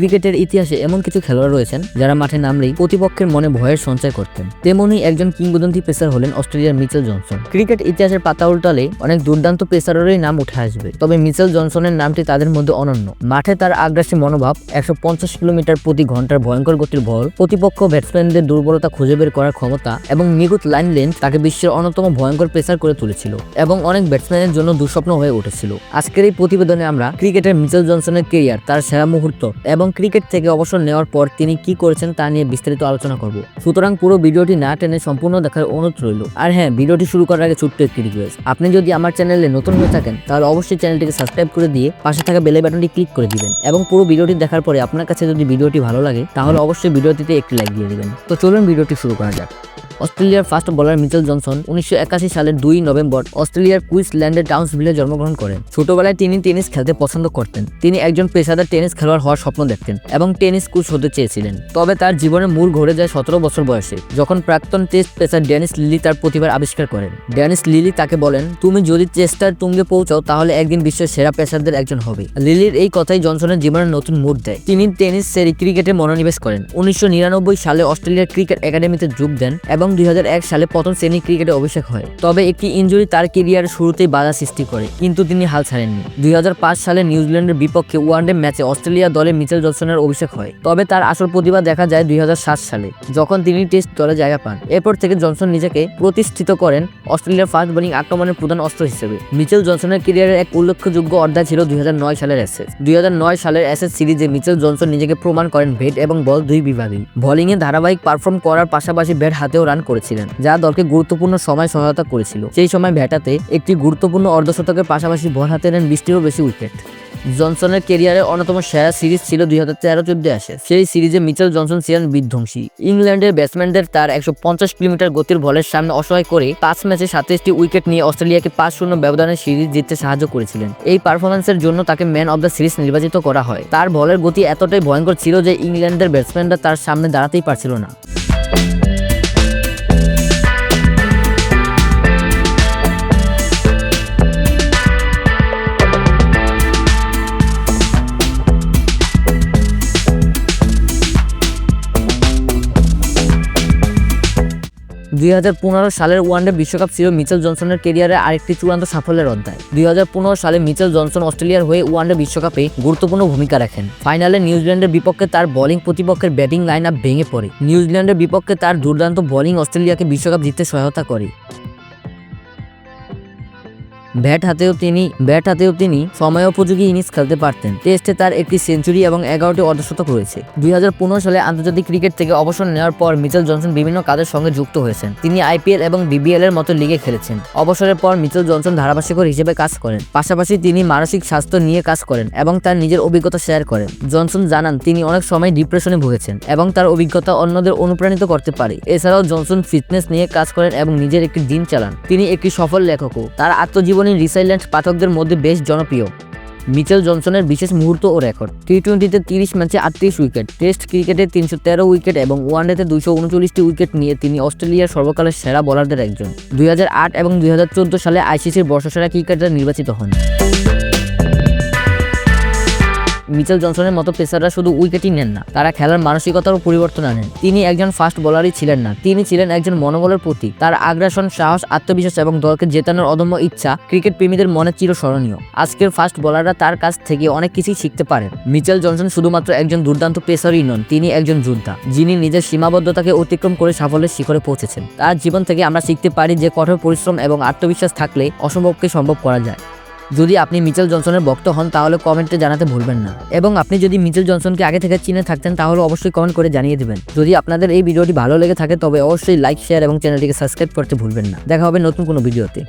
ক্রিকেটের ইতিহাসে এমন কিছু খেলোয়াড় রয়েছেন যারা মাঠে নামলেই প্রতিপক্ষের মনে ভয়ের সঞ্চয় করতেন। তেমনি একজন কিংবদন্তি পেসার হলেন অস্ট্রেলিয়ার মিচেল জনসন। ক্রিকেট ইতিহাসের পাতা উল্টালে অনেক দুর্দান্ত পেসারেরই নাম উঠে আসবে। তবে মিচেল জনসনের নামটি তাদের মধ্যে অনন্য। মাঠে তার আগ্রাসী মনোভাব, একশো পঞ্চাশ কিলোমিটার প্রতি ঘণ্টার ভয়ঙ্কর গতির বল, প্রতিপক্ষ ব্যাটসম্যানদের দুর্বলতা খুঁজে বের করার ক্ষমতা এবং নিখুঁত লাইন লেন্থ তাকে বিশ্বের অন্যতম ভয়ঙ্কর পেসার করে তুলেছিল এবং অনেক ব্যাটসম্যানের জন্য দুঃস্বপ্ন হয়ে উঠেছিল। আজকের এই প্রতিবেদনে আমরা ক্রিকেটের মিচেল জনসনের কেরিয়ার, তার সেরা মুহূর্ত এবং ক্রিকেট থেকে অবসর নেওয়ার পর তিনি কি করেছেন তা নিয়ে বিস্তারিত আলোচনা করব। সুতরাং পুরো ভিডিওটি না টেনে সম্পূর্ণ দেখার অনুরোধ রইল। আর হ্যাঁ ভিডিওটি শুরু করার আগে ছোট্ট একটি রিকোয়েস্ট আপনি যদি আমার চ্যানেলে নতুন হয়ে থাকেন, তাহলে অবশ্যই চ্যানেলটিকে সাবস্ক্রাইব করে দিয়ে পাশে থাকা বেলে বাটনটি ক্লিক করে দিবেন এবং পুরো ভিডিওটি দেখার পরে আপনার কাছে যদি ভিডিওটি ভালো লাগে, তাহলে অবশ্যই ভিডিওটিতে একটি লাইক দিয়ে দিবেন। তো চলুন ভিডিওটি শুরু করা যাক। অস্ট্রেলিয়ার ফার্স্ট বোলার মিচেল জনসন উনিশশো একাশি সালের দুই নভেম্বর অস্ট্রেলিয়ার কুইন্সল্যান্ডের টাউন্সভিলে জন্মগ্রহণ করেন। ছোটবেলায় তিনি টেনিস খেলতে পছন্দ করতেন। তিনি একজন পেশাদার টেনিস খেলোয়াড় হওয়ার স্বপ্ন দেখতেন এবং টেনিস কোচ হতে চেয়েছিলেন। তবে তার জীবনের মূল ঘুরে যায় সতেরো বছর বয়সে, যখন প্রাক্তন টেস্ট পেসার ড্যানিস লিলি তার প্রতিভার আবিষ্কার করেন। ড্যানিস লিলি তাকে বলেন, তুমি যদি চেষ্টার তুঙ্গে পৌঁছাও, তাহলে একদিন বিশ্বের সেরা পেসারদের একজন হবে। লিলির এই কথাই জনসনের জীবনের নতুন মুড দেয়। তিনি টেনিস সেরি ক্রিকেটে মনোনিবেশ করেন। উনিশশো নিরানব্বই সালে অস্ট্রেলিয়ার ক্রিকেট একাডেমিতে যোগ দেন এবং দুই হাজার এক সালে প্রথম শ্রেণি ক্রিকেটে অভিষেক হয়। তবে একটি ইনজুরি তার কেরিয়ারের শুরুতেই বাধা সৃষ্টি করে, কিন্তু তিনি হাল ছাড়েননি। দুই সালে নিউজিল্যান্ডের বিপক্ষে ওয়ানডে ম্যাচে অস্ট্রেলিয়া দলে মিচেল জনসনের অভিষেক হয়। তবে তার আসল প্রতিভা দেখা যায় দুই সালে, যখন তিনি টেস্ট দলে জায়গা পান। এরপর থেকে জনসন নিজেকে প্রতিষ্ঠিত করেন অস্ট্রেলিয়ার ফাস্ট বোলিং আক্রমণের প্রধান অস্ত্র হিসেবে। মিচেল জনসনের কেরিয়ারের এক উল্লেখযোগ্য অধ্যায় ছিল দুই নয় সালের অ্যাসেস দুই নয় সালের অ্যাসেস সিরিজে মিচেল জনসন নিজেকে প্রমাণ করেন ব্যাট এবং বল দুই বিভাগেই বোলিংয়ে ধারাবাহিক পারফর্ম করার পাশাপাশি ব্যাট হাতেও রান করেছিলেন, যা দলকে গুরুত্বপূর্ণ সময় সহায়তা করেছিল। সেই সময় ব্যাটাতে একটি গুরুত্বপূর্ণ অর্ধশতকের পাশাপাশি বল হাতে নেন বৃষ্টিরও বেশি উইকেট। জনসনের কেরিয়ারের অন্যতম সেরা সিরিজ ছিল দুই হাজার তেরো চোদ্দ আসে সেই সিরিজে মিচেল জনসন ছিলেন বিধ্বংসী। ইংল্যান্ডের ব্যাটসম্যানদের তার একশো পঞ্চাশ কিলোমিটার গতির বলের সামনে অসহায় করে পাঁচ ম্যাচে সাতাইশটি উইকেট নিয়ে অস্ট্রেলিয়াকে পাঁচ শূন্য ব্যবধানে সিরিজ জিততে সাহায্য করেছিলেন। এই পারফরমেন্সের জন্য তাকে ম্যান অব দ্য সিরিজ নির্বাচিত করা হয়। তার বলের গতি এতটাই ভয়ঙ্কর ছিল যে ইংল্যান্ডের ব্যাটসম্যানরা তার সামনে দাঁড়াতেই পারছিল না। দুই হাজার পনেরো সালের ওয়ানডে বিশ্বকাপ ছিল মিচেল জনসনের কেরিয়ারে আরেকটি চূড়ান্ত সাফল্যের অধ্যায়। দুই হাজার পনেরো সালে মিচেল জনসন অস্ট্রেলিয়ার হয়ে ওয়ানডে বিশ্বকাপে গুরুত্বপূর্ণ ভূমিকা রাখেন। ফাইনালে নিউজিল্যান্ডের বিপক্ষে তার বোলিং প্রতিপক্ষের ব্যাটিং লাইন ভেঙে পড়ে। নিউজিল্যান্ডের বিপক্ষে তার দুর্দান্ত বোলিং অস্ট্রেলিয়াকে বিশ্বকাপ জিততে সহায়তা করে। ব্যাট হাতেও তিনি, ব্যাট হাতেও তিনি সময়োপযোগী ইনিংস খেলতে পারতেন। টেস্টে তার একটি সেঞ্চুরি এবং এগারোটি অর্ধশতক রয়েছে। দুই হাজার পনেরো সালে আন্তর্জাতিক ক্রিকেট থেকে অবসর নেওয়ার পর মিচেল জনসন বিভিন্ন কাজের সঙ্গে যুক্ত হয়েছেন। তিনি আইপিএল এবং বিবিএল এর মতো লিগে খেলেছেন। অবসরের পর মিচেল জনসন ধারাভাষ্যকর হিসেবে কাজ করেন। পাশাপাশি তিনি মানসিক স্বাস্থ্য নিয়ে কাজ করেন এবং তার নিজের অভিজ্ঞতা শেয়ার করেন। জনসন জানান, তিনি অনেক সময় ডিপ্রেশনে ভুগেছেন এবং তার অভিজ্ঞতা অন্যদের অনুপ্রাণিত করতে পারে। এছাড়াও জনসন ফিটনেস নিয়ে কাজ করেন এবং নিজের একটি দিন চালান। তিনি একটি সফল লেখকও। তার আত্মজীবনী রিসাইলেন্ট পাঠকদের মধ্যে বেশ জনপ্রিয়। মিচেল জনসনের বিশেষ মুহূর্ত ও রেকর্ড। টি টোয়েন্টিতে তিরিশ ম্যাচে আটত্রিশ উইকেট, টেস্ট ক্রিকেটে তিনশো তেরো উইকেট এবং ওয়ানডেতে দুইশো উনচল্লিশটি উইকেট নিয়ে তিনি অস্ট্রেলিয়ার সর্বকালের সেরা বোলারদের একজন। দুই হাজার আট এবং দুই হাজার চোদ্দ সালে আইসিসির বর্ষসেরা ক্রিকেটার নির্বাচিত হন। মিচেল জনসনের মতো পেসাররা শুধু উইকেটই নেন না, তারা খেলার মানসিকতারও পরিবর্তন আনেন। তিনি একজন ফাস্ট বোলারই ছিলেন না, তিনি ছিলেন একজন মনোবলের প্রতীক তার আগ্রাসন, সাহস, আত্মবিশ্বাস এবং দলকে জেতানোর অদম্য ইচ্ছা ক্রিকেট প্রেমীদের মনে চিরস্মরণীয়। আজকের ফাস্ট বোলাররা তার কাছ থেকে অনেক কিছুই শিখতে পারেন। মিচেল জনসন শুধুমাত্র একজন দুর্দান্ত পেসারই নন, তিনি একজন যোদ্ধা, যিনি নিজের সীমাবদ্ধতাকে অতিক্রম করে সাফল্যের শিখরে পৌঁছেছেন। তার জীবন থেকে আমরা শিখতে পারি যে কঠোর পরিশ্রম এবং আত্মবিশ্বাস থাকলে অসম্ভবকে সম্ভব করা যায়। যদি আপনি মিচেল জনসনের ভক্ত হন, তাহলে কমেন্টে জানাতে ভুলবেন না। এবং আপনি যদি মিচেল জনসনকে আগে থেকে চিনে থাকতেন, তাহলে অবশ্যই কমেন্ট করে জানিয়ে দেবেন। যদি আপনাদের এই ভিডিওটি ভালো লেগে থাকে, তবে অবশ্যই লাইক, শেয়ার এবং চ্যানেলটিকে সাবস্ক্রাইব করতে ভুলবেন না। দেখা হবে নতুন কোনো ভিডিওতে।